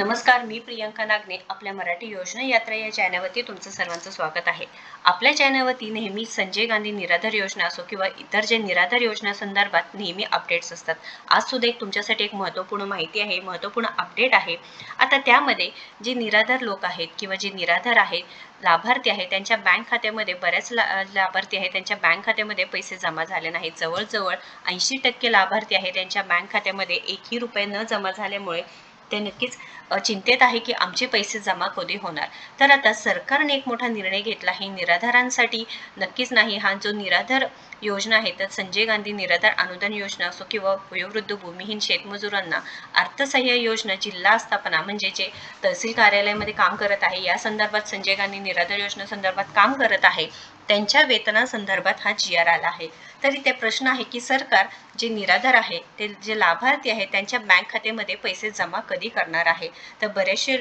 नमस्कार मी प्रियंका नागने आपल्या मराठी योजना यात्रा या चॅनलवरती तुमचं सर्वांचं स्वागत आहे. आपल्या चॅनलवरती नेहमी संजय गांधी निराधार योजना असो किंवा इतर जे निराधार योजना संदर्भात नेहमी अपडेट्स असतात. आज सुद्धा एक तुमच्यासाठी एक महत्त्वपूर्ण माहिती आहे महत्त्वपूर्ण अपडेट आहे. आता त्यामध्ये जे निराधार लोक आहेत किंवा जे निराधार आहेत लाभार्थी आहेत त्यांच्या बँक खात्यामध्ये बऱ्याच ला लाभार्थी आहेत त्यांच्या बँक खात्यामध्ये पैसे जमा झाले नाहीत. जवळजवळ ऐंशी टक्के लाभार्थी आहेत त्यांच्या बँक खात्यामध्ये एकही रुपये न जमा झाल्यामुळे ते नक्कीच चिंतेत आहे की आमचे पैसे जमा कधी होणार. तर आता सरकारने एक मोठा निर्णय घेतला आहे. निराधारांसाठी नक्कीच नाही. हा जो निराधार योजना आहे तर संजय गांधी निराधार अनुदान योजना असो किंवा वयोवृद्ध भूमिहीन शेतमजुरांना अर्थसहाय्य योजना जिल्हा आस्थापना म्हणजे जे तहसील कार्यालयामध्ये काम करत आहे या संदर्भात संजय गांधी निराधार योजना संदर्भात काम करत आहे. त्यांच्या वेतनासंदर्भात हा जी आर आला आहे. तरी ते प्रश्न आहे की सरकार जे निराधार आहे ते जे लाभार्थी आहेत त्यांच्या बँक खात्यामध्ये पैसे जमा कधी करणार आहे? तर बरेचसे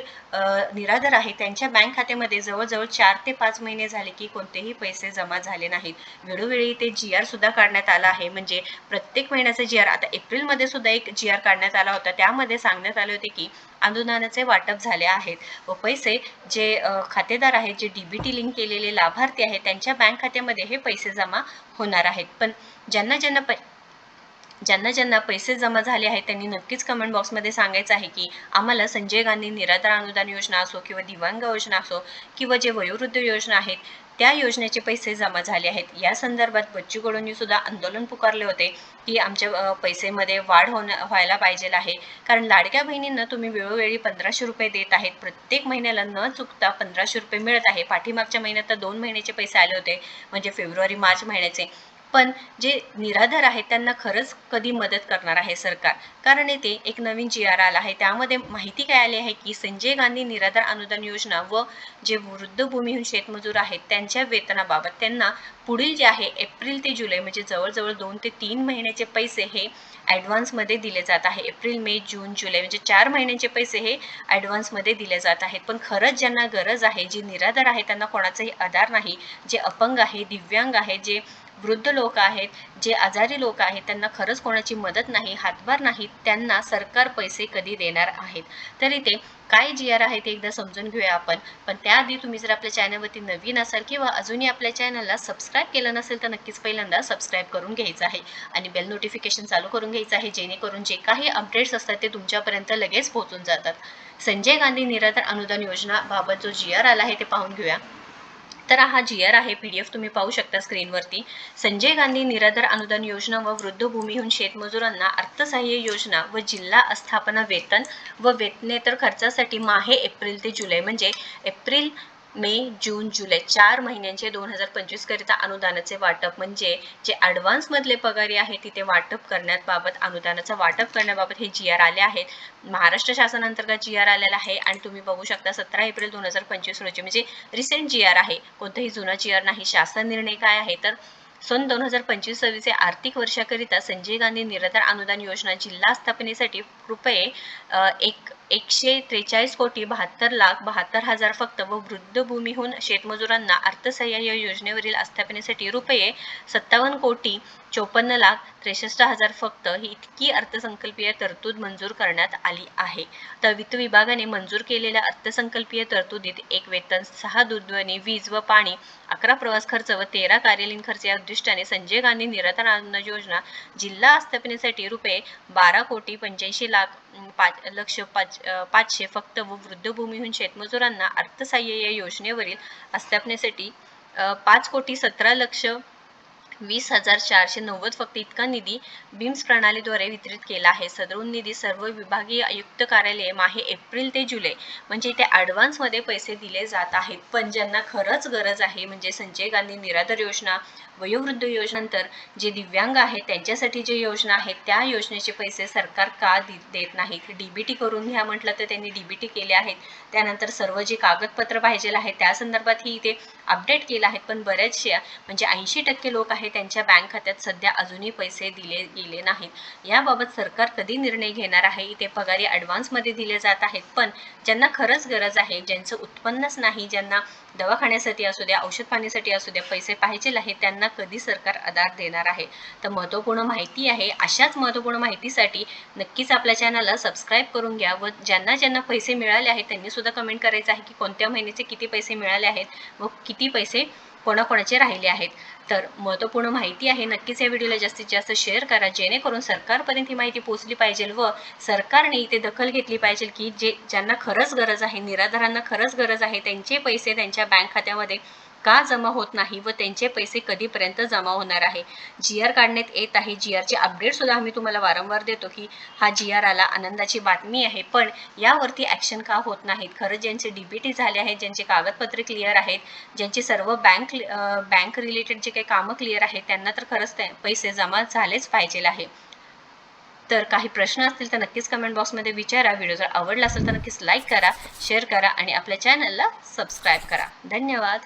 निराधार आहे त्यांच्या बँक खात्यामध्ये जवळजवळ चार ते पाच महिने झाले की कोणतेही पैसे जमा झाले नाहीत. वेळोवेळी ते जी आर सुद्धा काढण्यात आला आहे. म्हणजे प्रत्येक महिन्याचा जी आर आता एप्रिलमध्ये सुद्धा एक जी आर काढण्यात आला होता. त्यामध्ये सांगण्यात आले होते की अनुदानाचे वाटप झाले आहेत. व पैसे जे खातेदार आहेत जे डीबीटी लिंक केलेले लाभार्थी आहेत त्यांच्या बँक खात्यामध्ये हे पैसे जमा होणार आहेत. पण ज्यांना ज्यांना पै ज्यांना ज्यांना पैसे जमा झाले आहेत त्यांनी नक्कीच कमेंट बॉक्समध्ये सांगायचं आहे की आम्हाला संजय गांधी निराधार अनुदान योजना असो किंवा दिव्यांग योजना असो किंवा जे वयोवृद्ध योजना आहेत त्या योजनेचे पैसे जमा झाले आहेत. या संदर्भात बच्चू कडूंनी सुद्धा आंदोलन पुकारले होते की आमच्या पैसेमध्ये वाढ होणं व्हायला पाहिजे आहे. कारण लाडक्या बहिणींना तुम्ही वेळोवेळी पंधराशे रुपये देत आहेत. प्रत्येक महिन्याला न चुकता पंधराशे रुपये मिळत आहे. पाठीमागच्या महिन्यात तर दोन महिन्याचे पैसे आले होते. म्हणजे फेब्रुवारी मार्च महिन्याचे. पण जे निराधार आहेत त्यांना खरंच कधी मदत करणार आहे सरकार? कारण येथे एक नवीन जी आर आला आहे. त्यामध्ये माहिती काय आली आहे की संजय गांधी निराधार अनुदान योजना व जे वृद्ध भूमिहीन शेतमजूर आहेत त्यांच्या वेतनाबाबत त्यांना पुढील जे आहे एप्रिल ते जुलै म्हणजे जवळजवळ दोन ते तीन महिन्याचे पैसे हे ॲडव्हान्समध्ये दिले जात आहे. एप्रिल मे जून जुलै म्हणजे चार महिन्यांचे पैसे हे ॲडव्हान्समध्ये दिले जात आहेत. पण खरंच ज्यांना गरज आहे जे निराधार आहे त्यांना कोणाचाही आधार नाही. जे अपंग आहे दिव्यांग आहे जे वृद्ध लोक आहेत जे आजारी लोक आहेत त्यांना खरंच कोणाची मदत नाही हातभार नाही त्यांना सरकार पैसे कधी देणार आहेत? तरी ते काय जी आर आहे ते एकदा समजून घेऊया आपण. पण त्याआधी तुम्ही जर आपल्या चॅनलवरती नवीन असाल किंवा अजूनही आपल्या चॅनलला सबस्क्राईब केलं नसेल तर नक्कीच पहिल्यांदा सबस्क्राईब करून घ्यायचं आहे. आणि बेल नोटिफिकेशन चालू करून घ्यायचं आहे जेणेकरून जे काही अपडेट्स असतात ते तुमच्यापर्यंत लगेच पोहोचून जातात. संजय गांधी निराधार अनुदान योजनाबाबत जो जी आर आला आहे ते पाहून घेऊया. तर हा जी आर आहे पी डी एफ तुम्ही पाहू शकता स्क्रीनवरती. संजय गांधी निराधार अनुदान योजना व वृद्धभूमीहून शेतमजुरांना अर्थसहाय्य योजना व जिल्हा आस्थापना वेतन व वेतनेतर खर्चासाठी माहे एप्रिल ते जुलै म्हणजे एप्रिल मे जून जुलै चार महिन्यांचे दोन हजार पंचवीस करिता अनुदानाचे वाटप. म्हणजे जे ॲडव्हान्स मधले पगारी आहे तिथे वाटप करण्याबाबत अनुदानाचं वाटप करण्याबाबत हे जी आर आले आहेत. महाराष्ट्र शासनांतर्गत जी आर आलेला आहे आणि तुम्ही बघू शकता सतरा एप्रिल दोन हजार पंचवीस रोजी म्हणजे रिसेंट जी आर आहे. कोणताही जुना जी आर नाही शासन निर्णय काय आहे? तर सन दोन हजार पंचवीस सव्वीस या आर्थिक वर्षाकरिता संजय गांधी निराधार अनुदान योजना जिल्हा स्थापनेसाठी रुपये एक एकशे त्रेचाळीस कोटी बहात्तर लाख बहात्तर हजार फक्त व वृद्ध भूमीहून शेतमजुरांना अर्थसहाय्य योजनेवरील आस्थापनेसाठी रुपये सत्तावन्न कोटी चोपन्न लाख त्रेसष्ट हजार फक्त ही इतकी अर्थसंकल्पीय तरतूद मंजूर करण्यात आली आहे. तर वित्त विभागाने मंजूर केलेल्या अर्थसंकल्पीय तरतुदीत एक वेतन सहा दूरध्वनी वीज व पाणी अकरा प्रवास खर्च व तेरा कार्यालयीन खर्च या उद्दिष्टाने संजय गांधी निराधार अन्न योजना जिल्हा आस्थापनेसाठी रुपये बारा कोटी पंच्याऐंशी लाख पाच लक्ष पाच पाचशे फक्त व वृद्धभूमीहून शेतमजुरांना अर्थसहाय्य या योजनेवरील आस्थापनेसाठी पाच कोटी सतरा लक्ष वीस हजार चारशे नव्वद फक्त इतका निधी बिम्स प्रणालीद्वारे वितरित केला आहे. सदरून निधी सर्व विभागीय आयुक्त कार्यालय माहे एप्रिल ते जुलै म्हणजे ते ॲडव्हान्समध्ये पैसे दिले जात आहेत. पण ज्यांना खरंच गरज आहे म्हणजे संजय गांधी निराधार योजना वयोवृद्ध योजनेनंतर जे दिव्यांग आहेत त्यांच्यासाठी जे योजना आहेत त्या योजनेचे पैसे सरकार का दे देत नाहीत डीबीटी करून घ्या म्हटलं तर त्यांनी डीबीटी केले आहेत. त्यानंतर सर्व जे कागदपत्र पाहिजे आहेत त्या संदर्भात ही इथे अपडेट केलं आहेत पण बऱ्याचशा म्हणजे ऐंशी टक्के लोक आहेत आहे त्यांच्या बँक खात्यात सध्या अजूनही पैसे दिले गेले नाहीत. याबाबत सरकार कधी निर्णय घेणार आहे? ते पगारी ॲडव्हान्समध्ये दिले जात आहेत. पण ज्यांना खरंच गरज आहे ज्यांचं उत्पन्नच नाही ज्यांना दवाखान्यासाठी असू द्या औषध पाण्यासाठी असू द्या पैसे पाहिजे आहे त्यांना कधी सरकार आधार देणार आहे? तर महत्त्वपूर्ण माहिती आहे अशाच महत्त्वपूर्ण माहितीसाठी नक्कीच आपल्या चॅनलला सबस्क्राईब करून घ्या व ज्यांना ज्यांना पैसे मिळाले आहेत त्यांनी सुद्धा कमेंट करायचं आहे की कोणत्या महिन्याचे किती पैसे मिळाले आहेत व किती पैसे कोणाकोणाचे राहिले आहेत. तर महत्त्वपूर्ण माहिती आहे नक्कीच या व्हिडिओला जास्तीत जास्त शेअर करा जेणेकरून सरकारपर्यंत ही माहिती पोहोचली पाहिजे व सरकारने इथे दखल घेतली पाहिजे की जे ज्यांना खरंच गरज आहे निराधारांना खरंच गरज आहे त्यांचे पैसे त्यांच्या बँक खात्यामध्ये का जमा होत नाही व त्यांचे पैसे कधीपर्यंत जमा होणार आहे? जी आर काढण्यात येत आहे. जी आरचे अपडेटसुद्धा आम्ही तुम्हाला वारंवार देतो की हा जी आर आला आनंदाची बातमी आहे. पण यावरती ॲक्शन का होत नाहीत? खरंच ज्यांचे डीबीटी झाले आहेत ज्यांचे कागदपत्रे क्लिअर आहेत ज्यांचे सर्व बँक बँक रिलेटेड जे काही कामं क्लिअर आहेत त्यांना तर खरंच ते पैसे जमा झालेच पाहिजे आहे. तर काही प्रश्न असतील तर नक्कीच कमेंट बॉक्समध्ये विचारा. व्हिडिओ जर आवडला असेल तर नक्कीच लाईक करा शेअर करा आणि आपल्या चॅनलला सबस्क्राईब करा. धन्यवाद.